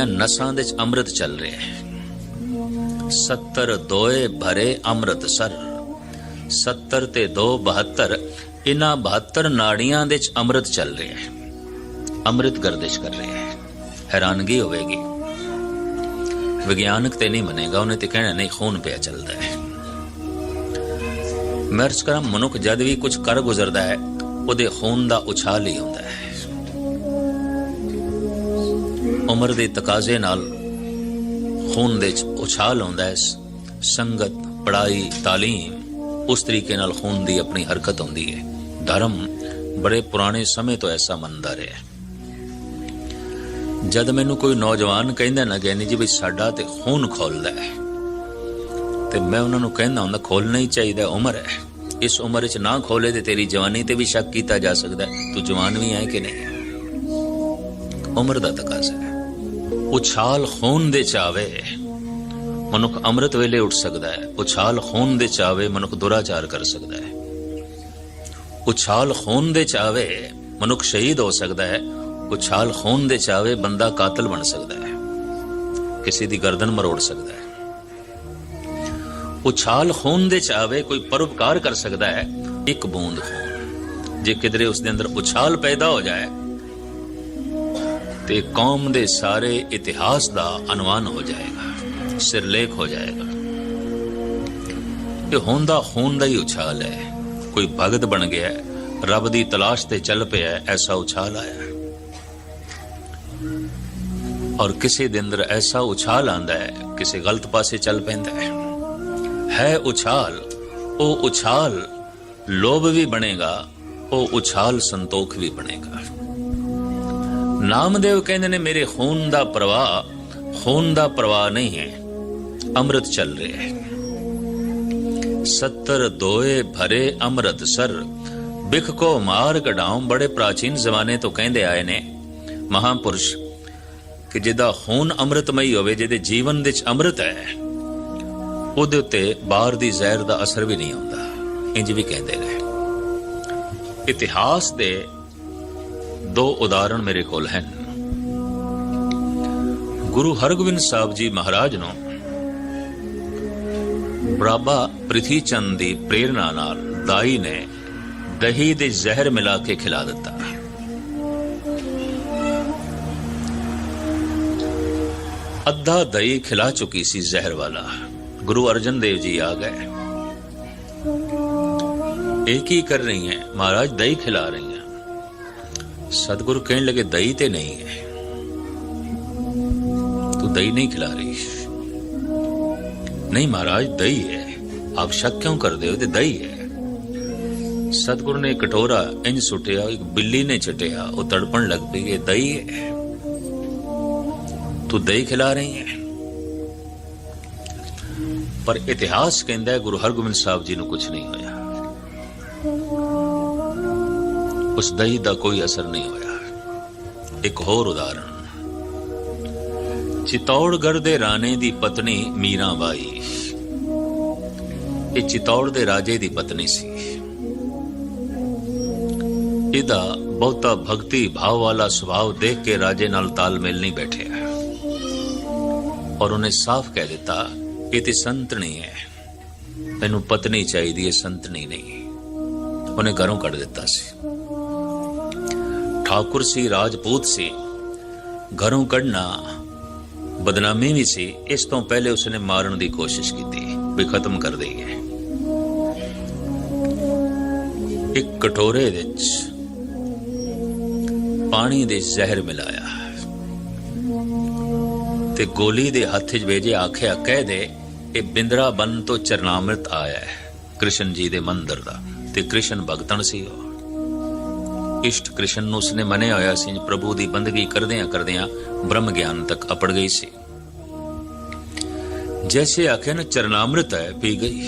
ਮੇਰੀਆਂ ਨਸਾਂ ਦੇ ਚ ਅੰਮ੍ਰਿਤ ਚੱਲ ਰਿਹਾ ਹੈ। 70 ਦੋਏ ਭਰੇ ਅੰਮ੍ਰਿਤ 70 ਤੇ 2 72 ਇਹਨਾਂ 72 ਨਾੜੀਆਂ ਦੇ ਚ ਅੰਮ੍ਰਿਤ ਚੱਲ ਰਿਹਾ ਹੈ। ਅੰਮ੍ਰਿਤ ਗਰਦਿਸ਼ ਕਰ ਰਿਹਾ ਹੈ। ਹੈਰਾਨਗੀ ਹੋਵੇਗੀ। ਵਿਗਿਆਨਕ ਤੇ ਨਹੀਂ ਮੰਨੇਗਾ, ਉਹਨੇ ਤੇ ਕਹਿਣਾ, ਨਹੀਂ, ਖੂਨ ਪਿਆ ਚੱਲਦਾ ਹੈ। ਮਰਜ਼ ਕਰਾਂ, ਮਨੁੱਖ ਜਦ ਵੀ ਕੁਝ ਕਰ ਗੁਜ਼ਰਦਾ ਹੈ, ਉਹਦੇ ਖੂਨ ਦਾ ਉਛਾਲ ਹੀ ਹੁੰਦਾ ਹੈ। ਉਮਰ ਦੇ ਤਕਾਜ਼ੇ ਨਾਲ ਖੂਨ ਦੇ ਚ ਉਛਾਲ ਆਉਂਦਾ ਹੈ, ਸੰਗਤ ਪੜਾਈ ਤਾਲੀਮ, ਉਸ ਤਰੀਕੇ ਨਾਲ ਖੂਨ ਦੀ ਆਪਣੀ ਹਰਕਤ ਹੁੰਦੀ ਹੈ। ਧਰਮ ਬੜੇ ਪੁਰਾਣੇ ਸਮੇਂ ਤੋਂ ਐਸਾ ਮੰਨਦਾ ਰਿਹਾ ਜਦ ਮੈਨੂੰ ਕੋਈ ਨੌਜਵਾਨ ਕਹਿੰਦਾ ਨਾ ਗਿਆਨੀ ਜੀ ਵੀ ਸਾਡਾ ਤੇ ਖੂਨ ਖੋਲਦਾ ਹੈ, ਤੇ ਮੈਂ ਉਹਨਾਂ ਨੂੰ ਕਹਿੰਦਾ ਹੁੰਦਾ ਖੋਲਣਾ ਹੀ ਚਾਹੀਦਾ ਉਮਰ ਹੈ। ਇਸ ਉਮਰ ਵਿੱਚ ਨਾ ਖੋਲੇ ਤੇ ਤੇਰੀ ਜਵਾਨੀ ਤੇ ਵੀ ਸ਼ੱਕ ਕੀਤਾ ਜਾ ਸਕਦਾ ਤੂੰ ਜਵਾਨ ਵੀ ਹੈ ਕਿ ਨਹੀਂ? ਉਮਰ ਦਾ ਤਕਾਜ਼ਾ ਹੈ। ਉਛਾਲ ਖੂਨ ਦੇ ਚਾਵੇ। ਮਨੁੱਖ ਅੰਮ੍ਰਿਤ ਵੇਲੇ ਉੱਠ ਸਕਦਾ ਹੈ। ਉਛਾਲ ਖੂਨ ਦੇ ਚਾਵੇ ਮਨੁੱਖ ਦੁਰਾਚਾਰ ਕਰ ਸਕਦਾ ਹੈ। ਉਛਾਲ ਖੂਨ ਦੇ ਚਾਵੇ ਮਨੁੱਖ ਸ਼ਹੀਦ ਹੋ ਸਕਦਾ ਹੈ। ਉਛਾਲ ਖੂਨ ਦੇ ਚਾਵੇ ਬੰਦਾ ਕਾਤਲ ਬਣ ਸਕਦਾ ਹੈ। ਕਿਸੇ ਦੀ ਗਰਦਨ ਮਰੋੜ ਸਕਦਾ ਹੈ। ਉਛਾਲ ਖੂਨ ਦੇ ਚਾਵੇ ਕੋਈ ਪਰਉਪਕਾਰ ਕਰ ਸਕਦਾ ਹੈ। ਇੱਕ ਬੂੰਦ ਖੂਨ। ਜੇ ਕਿਧਰੇ ਉਸ ਦੇ ਅੰਦਰ ਉਛਾਲ ਪੈਦਾ ਹੋ ਜਾਏ ਤੇ ਕੌਮ ਦੇ ਸਾਰੇ ਇਤਿਹਾਸ ਦਾ ਅਨੁਮਾਨ ਹੋ ਜਾਏਗਾ ਸਿਰਲੇਖ ਹੋ ਜਾਏਗਾ। ਇਹ ਹੁੰਦਾ ਖੂਨ ਦਾ ਹੀ ਉਛਾਲ ਹੈ। ਕੋਈ ਭਗਤ ਬਣ ਗਿਆ ਹੈ, ਰੱਬ ਦੀ ਤਲਾਸ਼ ਤੇ ਚੱਲ ਪਿਆ ਐਸਾ ਉਛਾਲ ਆਇਆ ਔਰ ਕਿਸੇ ਦੇ ਅੰਦਰ ਐਸਾ ਉਛਾਲ ਆਂਦਾ ਹੈ ਕਿਸੇ ਗਲਤ ਪਾਸੇ ਚੱਲ ਪੈਂਦਾ ਹੈ। ਹੈ ਉਛਾਲ ਉਹ ਉਛਾਲ ਲੋਭ ਵੀ ਬਣੇਗਾ ਉਹ ਉਛਾਲ ਸੰਤੋਖ ਵੀ ਬਣੇਗਾ। ਨਾਮਦੇਵ ਕਹਿੰਦੇ ਨੇ, ਮੇਰੇ ਖੂਨ ਦਾ ਪ੍ਰਵਾਹ, ਖੂਨ ਦਾ ਪ੍ਰਵਾਹ ਨਹੀਂ ਹੈ। ਅੰਮ੍ਰਿਤ ਚੱਲ ਰਿਹਾ ਹੈ। 70 ਦੋਏ ਭਰੇ ਅੰਮ੍ਰਿਤ ਸਰ। ਬਿਖ ਕੋ ਮਾਰ ਕਢਾਉਂ। ਬੜੇ ਪ੍ਰਾਚੀਨ ਜ਼ਮਾਨੇ ਤੋਂ ਕਹਿੰਦੇ ਆਏ ਨੇ ਮਹਾਪੁਰਸ਼ ਕਿ ਜਿਹਦਾ ਖੂਨ ਅੰਮ੍ਰਿਤਮਈ ਹੋਵੇ, ਜਿਹਦੇ ਜੀਵਨ ਵਿੱਚ ਅੰਮ੍ਰਿਤ ਹੈ, ਉਹਦੇ ਉੱਤੇ ਬਾਹਰ ਦੀ ਜ਼ਹਿਰ ਦਾ ਅਸਰ ਵੀ ਨਹੀਂ ਆਉਂਦਾ। ਇੰਜ ਵੀ ਕਹਿੰਦੇ ਨੇ। ਇਤਿਹਾਸ ਦੇ ਦੋ ਉਦਾਹਰਣ ਮੇਰੇ ਕੋਲ ਹਨ ਗੁਰੂ ਹਰਗੋਬਿੰਦ ਸਾਹਿਬ ਜੀ ਮਹਾਰਾਜ ਨੂੰ ਬਾਬਾ ਪ੍ਰਿਥੀ ਚੰਦ ਦੀ ਪ੍ਰੇਰਣਾ ਨਾਲ ਦਾਈ ਨੇ ਦਹੀਂ ਦੇ ਜ਼ਹਿਰ ਮਿਲਾ ਕੇ ਖਿਲਾ ਦਿੱਤਾ ਅੱਧਾ ਦਹੀਂ ਖਿਲਾ ਚੁੱਕੀ ਸੀ ਜ਼ਹਿਰ ਵਾਲਾ ਗੁਰੂ ਅਰਜਨ ਦੇਵ ਜੀ ਆ ਗਏ ਇਹ ਕੀ ਕਰ ਰਹੀ ਹੈ ਮਹਾਰਾਜ ਦਹੀਂ ਖਿਲਾ ਰਹੀ ਹੈ ਸਤਿਗੁਰੂ ਕਹਿਣ ਲੱਗੇ, ਦਹੀਂ ਤੇ ਨਹੀਂ ਹੈ। ਤੂੰ ਦਹੀਂ ਨਹੀਂ ਖਿਲਾ ਰਹੀ ਨਹੀਂ ਮਹਾਰਾਜ, ਦਹੀਂ ਹੈ। ਆਪ ਸ਼ੱਕ ਕਿਉਂ ਕਰਦੇ ਹੋ? ਤੇ ਦਹੀਂ ਹੈ। ਸਤਿਗੁਰੂ ਨੇ ਕਟੋਰਾ ਇੰਜ ਸੁੱਟਿਆ, ਇੱਕ ਬਿੱਲੀ ਨੇ ਚਟਿਆ ਉਹ ਤੜਪਣ ਲੱਗ ਪਈ, ਇਹ ਦਹੀਂ ਹੈ। ਤੂੰ ਦਹੀਂ ਖਿਲਾ ਰਹੀ ਹੈ। ਪਰ ਇਤਿਹਾਸ ਕਹਿੰਦਾ ਗੁਰੂ ਹਰਗੋਬਿੰਦ ਸਾਹਿਬ ਜੀ ਨੂੰ ਕੁਝ ਨਹੀਂ ਹੋਇਆ। ਉਸ ਦਹੀਂ ਦਾ ਕੋਈ ਅਸਰ ਨਹੀਂ ਹੋਇਆ। ਇੱਕ ਹੋਰ ਉਦਾਹਰਣ ਚਿਤੌੜਗੜ ਦੇ ਰਾਣੇ ਦੀ ਪਤਨੀ ਮੀਰਾ ਇਹ ਚਿਤੌੜ ਦੇ ਰਾਜੇ ਦੀ ਪਤਨੀ ਸੀ। ਇਹਦਾ ਬਹੁਤਾ ਭਗਤੀ ਭਾਵ ਵਾਲਾ ਸੁਭਾਅ ਦੇਖ ਕੇ ਰਾਜੇ ਨਾਲ ਤਾਲਮੇਲ ਨਹੀਂ ਬੈਠਿਆ। ਔਰ ਉਹਨੇ ਸਾਫ਼ ਕਹਿ ਦਿੱਤਾ, ਇਹ ਤੇ ਸੰਤਣੀ ਹੈ। ਮੈਨੂੰ ਪਤਨੀ ਚਾਹੀਦੀ ਹੈ ਸੰਤਨੀ ਨਹੀਂ। ਉਹਨੇ ਘਰੋਂ ਕੱਢ ਦਿੱਤਾ ਸੀ। ਠਾਕੁਰ ਸੀ ਰਾਜਪੂਤ ਸੀ ਘਰੋਂ ਕੱਢਣਾ ਬਦਨਾਮੀ ਵੀ ਸੀ ਇਸ ਤੋਂ ਪਹਿਲੇ ਉਸਨੇ ਮਾਰਨ ਦੀ ਕੋਸ਼ਿਸ਼ ਕੀਤੀ ਵੀ ਖਤਮ ਕਰ ਦੇਈਏ ਇੱਕ ਕਟੋਰੇ ਵਿੱਚ ਪਾਣੀ ਦੇ ਜ਼ਹਿਰ ਮਿਲਾਇਆ ਤੇ ਗੋਲੀ ਦੇ ਹੱਥ 'ਚ ਵੇਜੇ ਆਖਿਆ ਕਹਿ ਦੇ ਇਹ ਬਿੰਦਰਾ ਬਨ ਤੋਂ ਚਰਨਾਮ੍ਰਿਤ ਆਇਆ ਹੈ ਕ੍ਰਿਸ਼ਨ ਜੀ ਦੇ ਮੰਦਰ ਦਾ ਤੇ ਕ੍ਰਿਸ਼ਨ ਭਗਤਨ ਸੀ ਉਹ ਇਸ਼ਟ ਕ੍ਰਿਸ਼ਨ ਨੂੰ ਉਸਨੇ ਮੰਨਿਆ ਹੋਇਆ ਸੀ ਪ੍ਰਭੂ ਦੀ ਬੰਦਗੀ ਕਰਦਿਆਂ ਕਰਦਿਆਂ ਬ੍ਰਹਮ ਗਿਆਨ ਤੱਕ ਅਪੜ ਗਈ ਸੀ ਜੈਸੇ ਆਖੇ ਨਾ ਚਰਨਾਮ੍ਰਿਤ ਹੈ ਪੀ ਗਈ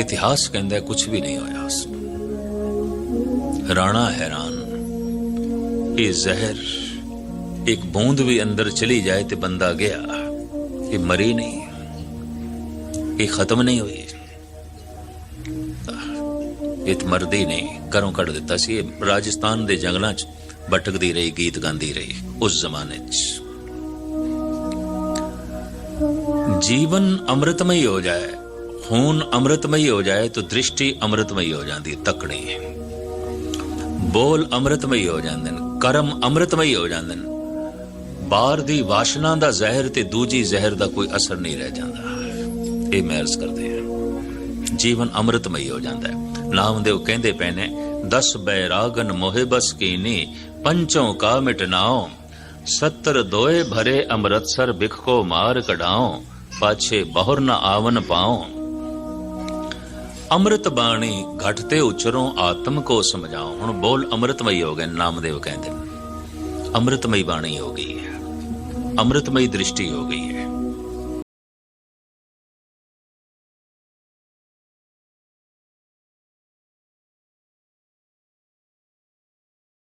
ਇਤਿਹਾਸ ਕਹਿੰਦਾ ਕੁਝ ਵੀ ਨਹੀਂ ਹੋਇਆ ਉਸ ਨੂੰ ਰਾਣਾ ਹੈਰਾਨ ਇਹ ਜ਼ਹਿਰ ਇੱਕ ਬੂੰਦ ਵੀ ਅੰਦਰ ਚਲੀ ਜਾਏ ਤੇ ਬੰਦਾ ਗਿਆ ਇਹ ਮਰੀ ਨਹੀਂ ਇਹ ਖਤਮ ਨਹੀਂ ਮਰਦੀ ਨਹੀਂ ਘਰੋਂ ਕੱਢ ਦਿੱਤਾ ਸੀ ਇਹ। ਰਾਜਸਥਾਨ ਦੇ ਜੰਗਲਾਂ 'ਚ ਭਟਕਦੀ ਰਹੀ, ਗੀਤ ਗਾਉਂਦੀ ਰਹੀ, ਉਸ ਜ਼ਮਾਨੇ 'ਚ। ਜੀਵਨ ਅੰਮ੍ਰਿਤਮਈ ਹੋ ਜਾਏ, ਖੂਨ ਅੰਮ੍ਰਿਤਮਈ ਹੋ ਜਾਏ, ਤਾਂ ਦ੍ਰਿਸ਼ਟੀ ਅੰਮ੍ਰਿਤਮਈ ਹੋ ਜਾਂਦੀ ਤਕੜੀ ਬੋਲ ਅੰਮ੍ਰਿਤਮਈ ਹੋ ਜਾਂਦੇ ਨੇ, ਕਰਮ ਅੰਮ੍ਰਿਤਮਈ ਹੋ ਜਾਂਦੇ ਨੇ। ਬਾਹਰ ਦੀ ਵਾਸ਼ਨਾ ਦਾ ਜ਼ਹਿਰ ਤੇ ਦੂਜੀ ਜ਼ਹਿਰ ਦਾ ਕੋਈ ਅਸਰ ਨਹੀਂ ਰਹਿ ਜਾਂਦਾ। ਇਹ ਮਹਿਰਸ ਕਰਦੇ ਆ ਜੀਵਨ ਅੰਮ੍ਰਿਤਮਈ ਹੋ ਜਾਂਦਾ ਹੈ। ਨਾਮਦੇਵ ਕਹਿੰਦੇ ਪਏ ਨੇ ਦਸ ਬੈਰਾਗਨ ਮੋਹਿ ਬਸ ਕੀਨੀ, ਪੰਚੋਂ ਕਾ ਮਿਟਨਾਓ ਸੱਤਰ ਦੋਏ ਭਰੇ ਅੰਮ੍ਰਿਤਸਰ ਬਿਖ ਕੋ ਮਾਰ ਕਢਾਓ ਪਾਛੇ ਬਹੁਰ ਨ ਆਵਨ ਪਾਓ ਅੰਮ੍ਰਿਤ ਬਾਣੀ ਘਟ ਤੇ ਉਚਰੋਂ ਆਤਮ ਕੋ ਸਮਝਾਓ ਹੁਣ ਬੋਲ ਅੰਮ੍ਰਿਤਮਈ ਹੋ ਗਏ, ਨਾਮਦੇਵ ਕਹਿੰਦੇ। ਅੰਮ੍ਰਿਤਮਈ ਬਾਣੀ ਹੋ ਗਈ ਹੈ। ਅੰਮ੍ਰਿਤਮਈ ਦ੍ਰਿਸ਼ਟੀ ਹੋ ਗਈ ਹੈ।